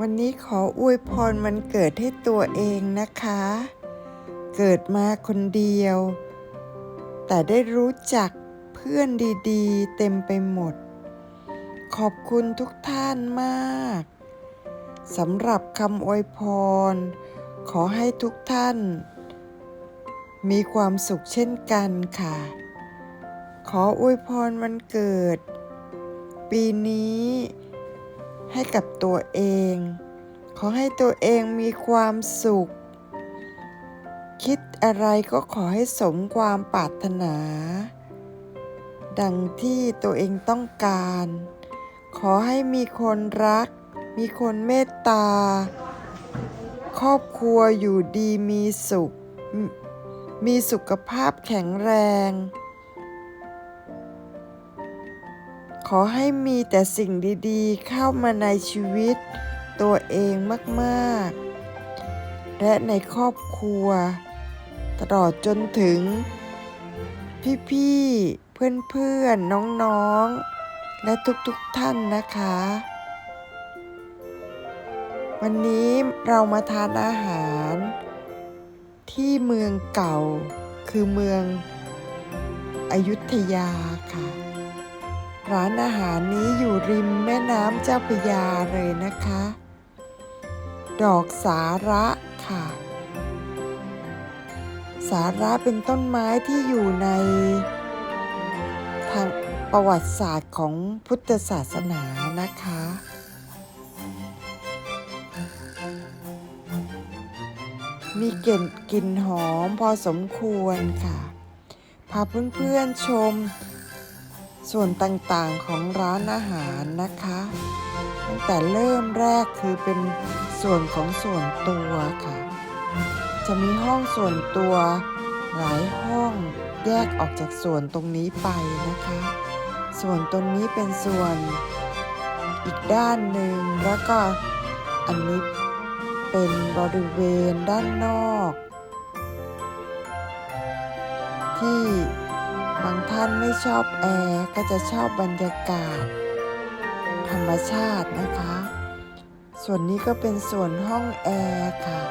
วันนี้ขออวยพรวันเกิดให้ตัวเองนะคะ เกิดมาคนเดียว แต่ได้รู้จักเพื่อนดีๆ เต็มไปหมด ขอบคุณทุกท่านมากสำหรับคำอวยพร ขอให้ทุกท่าน มีความสุขเช่นกันค่ะ ขออวยพรวันเกิด ปีนี้ ให้กับตัวเอง ขอให้ตัวเองมีความสุข คิดอะไรก็ขอให้สมความปรารถนา ดังที่ตัวเองต้องการ ขอให้มีคนรัก มีคนเมตตา ครอบครัวอยู่ดีมีสุข มีสุขภาพแข็งแรง ขอให้มีแต่สิ่งดีๆ เข้ามาในชีวิต ตัวเองมากๆ และในครอบครัว ตลอดจนถึง พี่ๆ เพื่อนๆ น้องๆ และทุกๆท่านนะคะ วันนี้เรามาทานอาหาร ที่เมืองเก่าคือเมืองอยุธยาค่ะ ร้านอาหารนี้อยู่ริมแม่น้ำเจ้าพระยาเลยนะคะ ดอกสาระค่ะ สาระเป็นต้นไม้ที่อยู่ในทางประวัติศาสตร์ของพุทธศาสนานะคะมีกลิ่นกลิ่นหอมพอสมควรค่ะ พาเพื่อนๆชม ส่วนต่างๆของร้านอาหารนะคะ ตั้งแต่เริ่มแรกคือเป็นส่วนของส่วนตัวค่ะ จะมีห้องส่วนตัวหลายห้องแยกออกจากส่วนตรงนี้ไปนะคะ ส่วนตรงนี้เป็นส่วนอีกด้านหนึ่งแล้วก็อันนี้เป็นบริเวณด้านนอก ที่ ท่านไม่ชอบแอร์ก็จะชอบบรรยากาศ ธรรมชาตินะคะ ส่วนนี้ก็เป็นส่วนห้องแอร์ค่ะ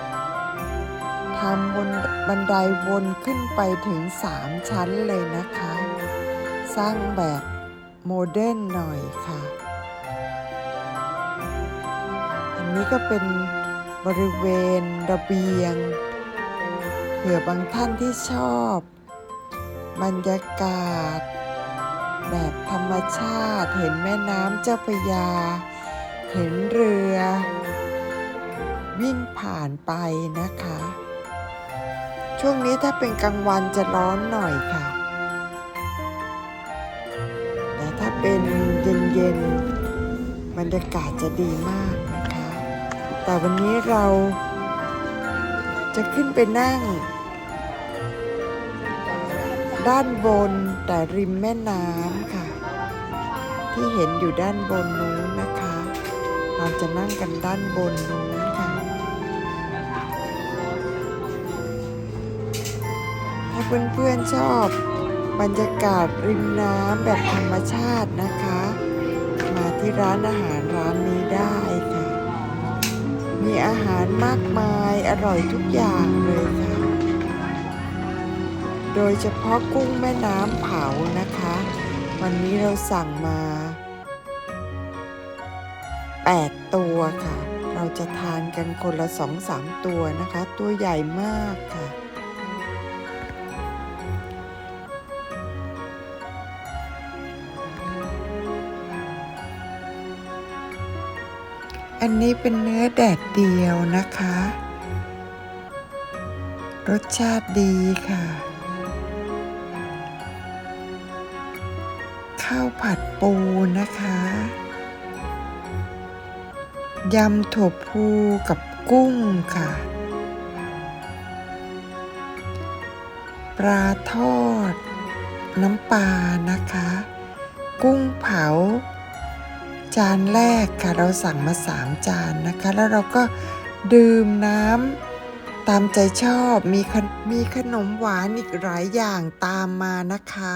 ทำบนบันไดวนขึ้นไปถึงสามชั้นเลยนะคะ สร้างแบบโมเดิร์นหน่อยค่ะ อันนี้ก็เป็นบริเวณระเบียงเผื่อบางท่านที่ชอบ บรรยากาศ แบบธรรมชาติเห็นแม่น้ำเจ้าพระยา เห็นเรือ วิ่งผ่านไปนะคะ ช่วงนี้ถ้าเป็นกลางวันจะร้อนหน่อยค่ะ แต่ถ้าเป็นเย็นๆบรรยากาศจะดีมากนะคะ แต่วันนี้เราจะขึ้นไปนั่ง ด้านบนแต่ริมแม่น้ำค่ะ ที่เห็นอยู่ด้านบนนู้นนะคะ เราจะนั่งกันด้านบนนู้นค่ะ ถ้าเพื่อนๆชอบบรรยากาศริมน้ำแบบธรรมชาตินะคะ มาที่ร้านอาหารร้านนี้ได้ค่ะ มีอาหารมากมายอร่อยทุกอย่างเลยค่ะ โดยเฉพาะกุ้งแม่น้ำเผานะคะ วันนี้เราสั่งมา 8 ตัวค่ะ เราจะทานกันคนละ 2-3 ตัวนะคะ ตัวใหญ่มากค่ะอันนี้เป็นเนื้อแดดเดียวนะคะ รสชาติดีค่ะ ข้าวผัดปูนะคะ ยำถั่วพูกับกุ้งค่ะ ปลาทอด น้ำปลานะคะ กุ้งเผา จานแรกค่ะเราสั่งมาสามจานนะคะ แล้วเราก็ดื่มน้ำตามใจชอบมีมีขนมหวานอีกหลายอย่างตามมานะคะ